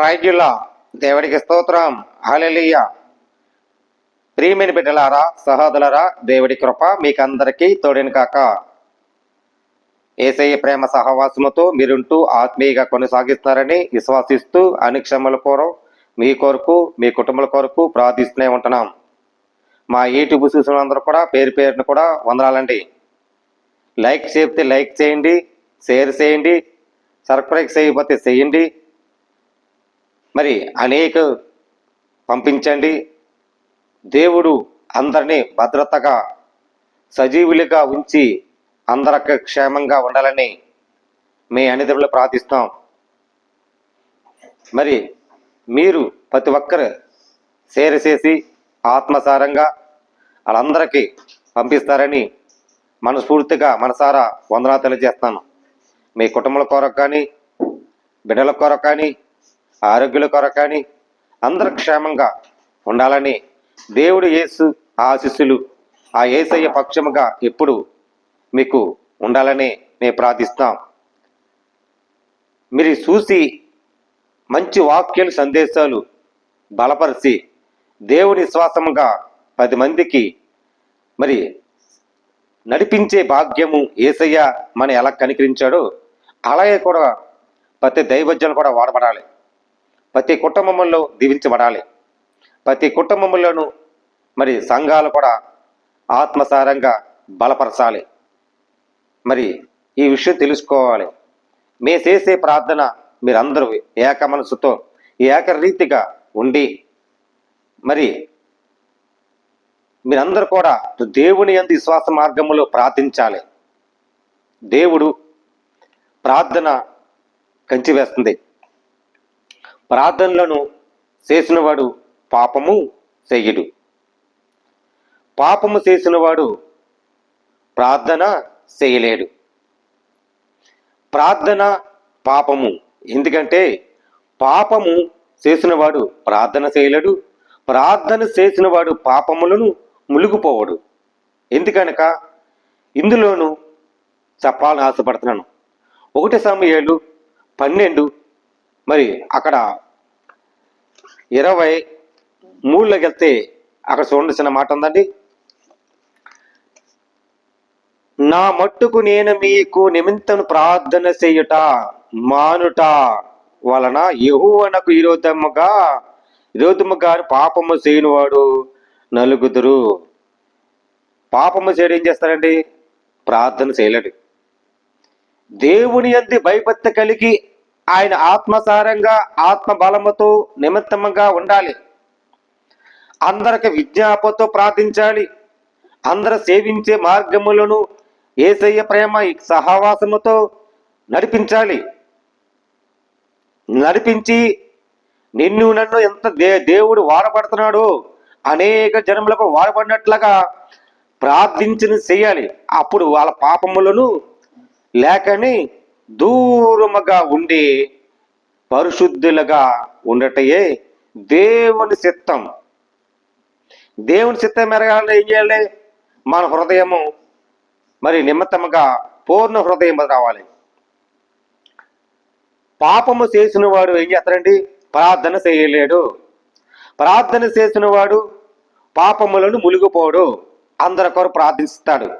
ప్రైజ్యుల దేవుడికి స్తోత్రం. హాలెలియ ప్రియమైన బిడ్డలారా సహోదరులరా దేవుడి కృప మీకందరికీ తోడిని కాక. ఏసయ్య ప్రేమ సహవాసముతో మీరుంటూ ఆత్మీయంగా కొనసాగిస్తారని విశ్వాసిస్తూ అనుక్షమల కొరకు మీ కొరకు మీ కుటుంబాల కొరకు ప్రార్థిస్తూనే ఉంటున్నాం. మా యూట్యూబ్ చూసిన అందరూ కూడా పేరు పేరును కూడా వందనాలండి. లైక్ చేస్తే లైక్ చేయండి షేర్ చేయండి సబ్స్క్రైబ్ చేయకపోతే చేయండి మరి అనేక పంపించండి. దేవుడు అందరినీ భద్రతగా సజీవులుగా ఉంచి అందరికి క్షేమంగా ఉండాలని మీ అనిదములు ప్రార్థిస్తాం. మరి మీరు ప్రతి ఒక్కరు సేర చేసి ఆత్మసారంగా వాళ్ళందరికీ పంపిస్తారని మనస్ఫూర్తిగా మనసారా వందనా తెలియజేస్తాను. మీ కుటుంబాల కొరకు కానీ బిడ్డల కొరకు కానీ ఆరోగ్యుల కొరకని అందరు క్షేమంగా ఉండాలని దేవుడు యేసు ఆశిస్సులు ఆ ఏసయ్య పక్షముగా ఎప్పుడు మీకు ఉండాలని నేను ప్రార్థిస్తాం మీరు చూసి మంచి వాక్యాలు సందేశాలు బలపరిచి దేవుని విశ్వాసముగా పది మందికి మరి నడిపించే భాగ్యము ఏసయ్య మన ఎలా కనికరించాడో అలాగే కూడా ప్రతి దైవజ్యం కూడా వాడబడాలి. ప్రతి కుటుంబంలో దీవించబడాలి. ప్రతి కుటుంబంలోనూ మరి సంఘాలు కూడా ఆత్మసారంగా బలపరచాలి. మరి ఈ విషయం తెలుసుకోవాలి. మే చేసే ప్రార్థన మీరందరూ ఏక మనసుతో ఏకరీతిగా ఉండి మరి మీరందరూ కూడా దేవుని అందు విశ్వాస మార్గంలో ప్రార్థించాలి. దేవుడు ప్రార్థన కంచి వేస్తుంది ప్రార్థనలను చేసినవాడు పాపము చెయ్యడు పాపము చేసినవాడు ప్రార్థన చేయలేడు. ప్రార్థన పాపము. ఎందుకంటే పాపము చేసినవాడు ప్రార్థన చేయలేడు. ప్రార్థన చేసినవాడు పాపములను మునిగిపోవడు ఎందుకనక ఇందులోనూ చెప్పాలని ఆశపడుతున్నాను. ఒకటి సమయాలు పన్నెండు మరి అక్కడ ఇరవై మూడులోకి వెళ్తే అక్కడ చూడండి చిన్న మాట ఉందండి. నా మట్టుకు నేను మీకు నిమిత్తను ప్రార్థన చేయుట మానుట వలన యహువనకు విరోధముగా విరోధముగా పాపము చేయనివాడు నలుగుదురు. పాపము చేయడం ఏం చేస్తారండి? ప్రార్థన చేయలేడు. దేవుని అంది భయభక్తి కలిగి ఆయన ఆత్మసారంగా ఆత్మ బలముతో నిమిత్తముగా ఉండాలి. అందరికి విజ్ఞాపతో ప్రార్థించాలి. అందరు సేవించే మార్గములను ఏసయ్య ప్రేమ సహవాసముతో నడిపించాలి. నడిపించి నిన్ను నన్ను ఎంత దే దేవుడు వాడబడుతున్నాడు అనేక జనములకు వాడబడినట్లుగా ప్రార్థించిన చేయాలి. అప్పుడు వాళ్ళ పాపములను లేకని దూరముగా ఉండి పరిశుద్ధులుగా ఉండటయే దేవుని చిత్తం. దేవుని చిత్తం మెరగాలని ఏం చేయాలి? మన హృదయము మరి నిమిత్తముగా పూర్ణ హృదయం రావాలి. పాపము చేసిన వాడు ఏం చేస్తారండి ప్రార్థన చేయలేడు. ప్రార్థన చేసిన వాడు పాపములను మునిగిపోడు. అందరి కొరకు ప్రార్థిస్తాడు.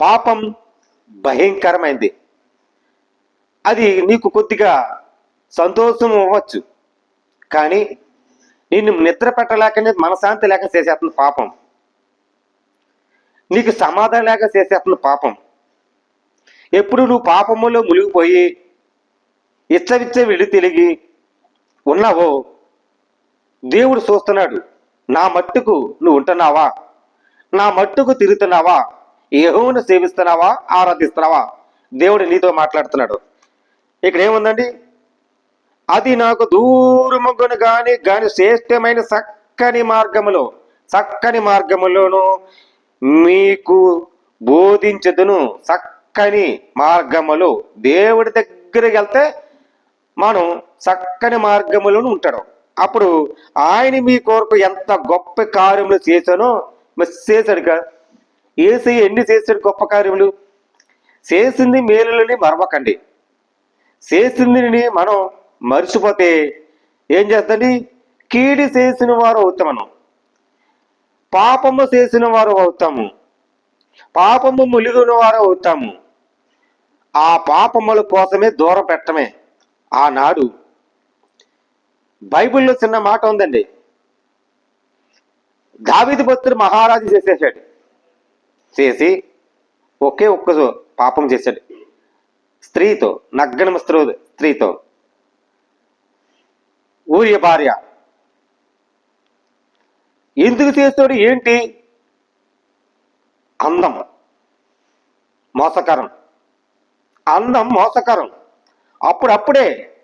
పాపం భయంకరమైంది. అది నీకు కొద్దిగా సంతోషం అవ్వచ్చు. కానీ నిన్ను నిద్ర పెట్టలేకనే మనశాంతి లేక చేసేస్తుంది పాపం. నీకు సమాధానం లేక చేసేస్తుంది పాపం. ఎప్పుడు నువ్వు పాపములో మునిగిపోయి ఇచ్చవిచ్చ విడి తిరిగి ఉన్నావో దేవుడు చూస్తున్నాడు. నా మట్టుకు నువ్వు ఉంటున్నావా? నా మట్టుకు తిరుగుతున్నావా? ఏహోను సేవిస్తున్నావా? ఆరాధిస్తున్నావా? దేవుడు నీతో మాట్లాడుతున్నాడు. ఇక్కడ ఏముందండి? అది నాకు దూరముగును గాని గాని శ్రేష్టమైన చక్కని మార్గములో చక్కని మార్గములోను మీకు బోధించదును. చక్కని మార్గములు దేవుడి దగ్గరికి వెళ్తే మనం చక్కని మార్గములను ఉంటాడు. అప్పుడు ఆయన మీ కొరకు ఎంత గొప్ప కార్యములు చేశానో చేశాడు కదా ఏసీ ఎన్ని చేశాడు గొప్ప కార్యములు? చేసింది మేలులని మరవకండి. చేసింది మనం మర్చిపోతే ఏం చేస్తండి? కీడి చేసిన వారు అవుతాం మనం పాపము చేసిన వారు అవుతాము పాపము ములిగిన వారు అవుతాము ఆ పాపముల కోసమే దూరం పెట్టమే ఆనాడు బైబిల్లో చిన్న మాట ఉందండి. దావిది భక్తుడు మహారాజు చేసేసాడు. చేసి ఒకే ఒక్క పాపం చేశాడు. స్త్రీతో నగ్గన స్త్రూ స్త్రీతో. ఊరియ భార్య. ఎందుకు చేస్తాడు? ఏంటి? అందం. మోసకరం. అందం మోసకరం. అప్పుడప్పుడే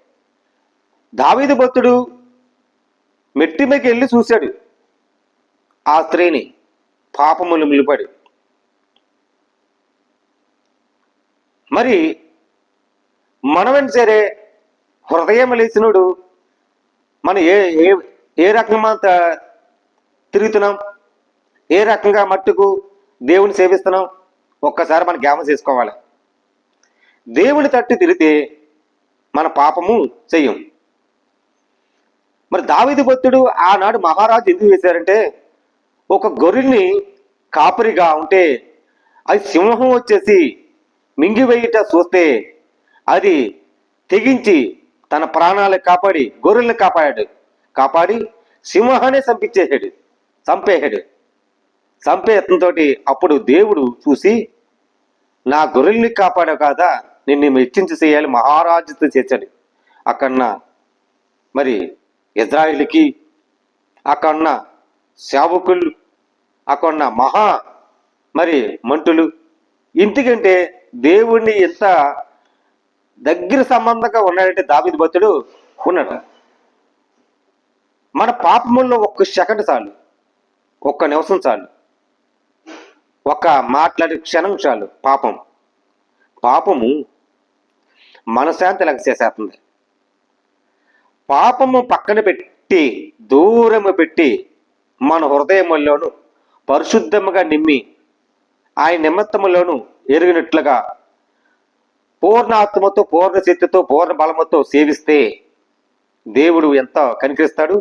దావీదు భక్తుడు మెట్టి మీదకి వెళ్ళి చూశాడు. ఆ స్త్రీని పాపములు మిలిపడి మరి మనమని సరే హృదయం లేచినోడు మనం ఏ ఏ ఏ రకంగా తిరుగుతున్నాం? ఏ రకంగా మట్టుకు దేవుని సేవిస్తున్నాం? ఒక్కసారి మనం జ్ఞాపం చేసుకోవాలి. దేవుని తట్టు తిరిగితే మన పాపము చెయ్యం. మరి దావిది భక్తుడు ఆనాడు మహారాజు ఎందుకు చేశారంటే ఒక గొర్రెని కాపరిగా ఉంటే అది సింహం వచ్చేసి మింగివేయుట చూస్తే అది తెగించి తన ప్రాణాలను కాపాడి గొర్రెల్ని కాపాడాడు. కాపాడి సింహాన్ని చంపించేశాడు చంపేశాడు. చంపేతంతో అప్పుడు దేవుడు చూసి నా గొర్రెల్ని కాపాడావు కాదా? నిన్ను మెచ్చించి చేయాలి మహారాజుతో చేశాడు అక్కడున్న మరి ఇజ్రాయిల్కి అక్కడున్న సేవకులు అక్కడున్న మహా మరి మంటులు ఇంటికంటే దేవుణ్ణి ఎంత దగ్గర సంబంధంగా ఉన్నాడంటే దావిది భక్తుడు ఉన్నాడు మన పాపముల్లో ఒక్క సెకండ్ చాలు. ఒక్క నిమిషం చాలు. ఒక్క మాట్లాడే క్షణం చాలు పాపం. పాపము మనశాంతి లెక్క చేసేస్తుంది. పాపము పక్కన పెట్టి దూరము పెట్టి మన హృదయములోను పరిశుద్ధముగా నిమ్మి ఆయన నిమిత్తములోను ఎరిగినట్లుగా పూర్ణ ఆత్మతో పూర్ణ శక్తితో పూర్ణ బలముతో సేవిస్తే దేవుడు ఎంత కనికరిస్తాడు?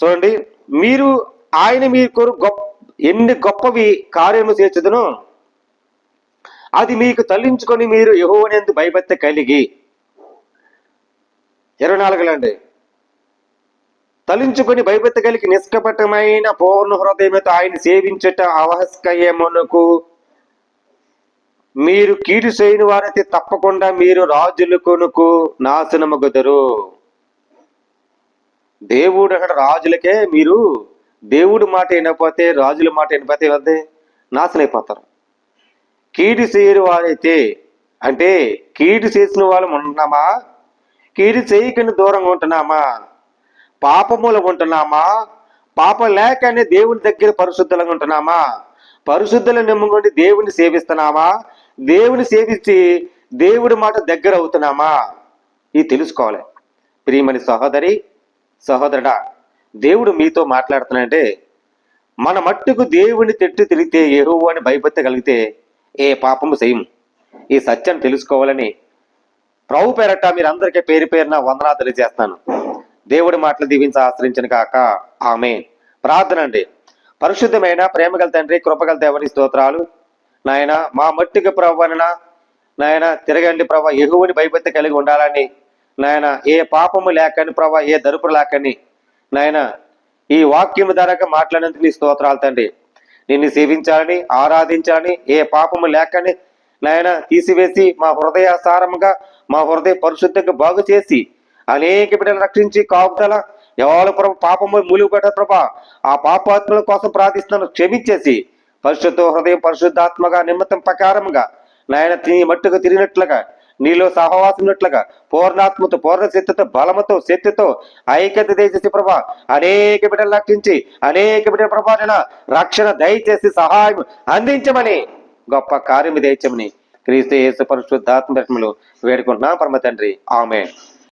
చూడండి మీరు ఆయన మీ కొరకు గొప్ప ఎన్ని గొప్పవి కార్యము చేర్చుదునో అది మీకు తల్లించుకొని మీరు యహోవనేందు భయభక్తి కలిగి. ఇరవై నాలుగులండి తలించుకొని భయపెత్తగలిగి కలిగి నిష్కపటమైన పూర్ణ హృదయముతో ఆయన సేవించట అవహస్కయమునకు మీరు కీడు చేయని వారైతే తప్పకుండా మీరు రాజులు కొనుకు నాశనమగుదరు. దేవుడు అక్కడ రాజులకే మీరు దేవుడు మాట వినకపోతే రాజుల మాట వినకపోతే వద్దే నాశనం అయిపోతారు కీడు చేయని వారైతే అంటే కీడు చేసిన వాళ్ళు ఉంటున్నామా? కీడు చేయకుండా దూరంగా ఉంటున్నామా? పాపములు ఉంటున్నామా? పాపం లేకనే దేవుని దగ్గర పరిశుద్ధంగా ఉంటున్నామా? పరిశుద్ధుల నిమ్మగొండి దేవుని సేవిస్తున్నామా? దేవుని సేవించి దేవుడి మాట దగ్గర అవుతున్నామా? ఇది తెలుసుకోవాలి. ప్రియమని సహోదరి సహోదరుడా దేవుడు మీతో మాట్లాడుతున్నాడంటే మన మట్టుకు దేవుని తిట్టు తిరిగితే ఎరువు అని భయపెత్తగలిగితే ఏ పాపము చేయము. ఈ సత్యాన్ని తెలుసుకోవాలని ప్రభు పేరట మీరందరికీ పేరు పేరున వందనా తెలియజేస్తాను దేవుడి మాటలు దీవించి ఆశ్రయించిన కాక. ఆమె ప్రార్థన అండి పరిశుద్ధమైన ప్రేమగల తండ్రి కృపగల దేవుని స్తోత్రాలు. నాయన మా మట్టికి ప్రవ్వన నాయన తిరగండి ప్రభ ఎగువని భయభక్తి కలిగి ఉండాలని. నాయన ఏ పాపము లేకని ప్రభ ఏ దరుపులు లేకని. నాయన ఈ వాక్యం ధరగా మాట్లాడినందుకు నీ స్తోత్రాలు తండ్రి. నిన్ను సేవించాలని ఆరాధించాలని ఏ పాపము లేకని నాయన తీసివేసి మా హృదయాసారముగా మా హృదయ పరిశుద్ధంగా బాగు చేసి అనేక బిడ్డలు రక్షించి కాపుదల ఎవరు ప్రభు పాపము మూలుగు పెట్టారు ప్రభా. ఆ పాపాత్మల కోసం ప్రార్థిస్తున్నాను. క్షమించేసి. పరిశుద్ధ హృదయం పరిశుద్ధాత్మగా నిమిత్తం ప్రకారముగా నాయన తిని మట్టుకు తిరిగినట్లుగా నీలో సహవాసమున్నట్లుగా పూర్ణాత్మతో పూర్ణ శక్తితో బలముతో శక్తితో ఐక్యత దయచేసి ప్రభా. అనేక బిడ్డలు రక్షించి అనేక బిడ్డల ప్రభా రక్షణ దయచేసి సహాయం అందించమని గొప్ప కార్యము దయచమని క్రీస్తు యేసు పరిశుద్ధాత్మ వేడుకుంటున్నాం. పరమ తండ్రి. ఆమె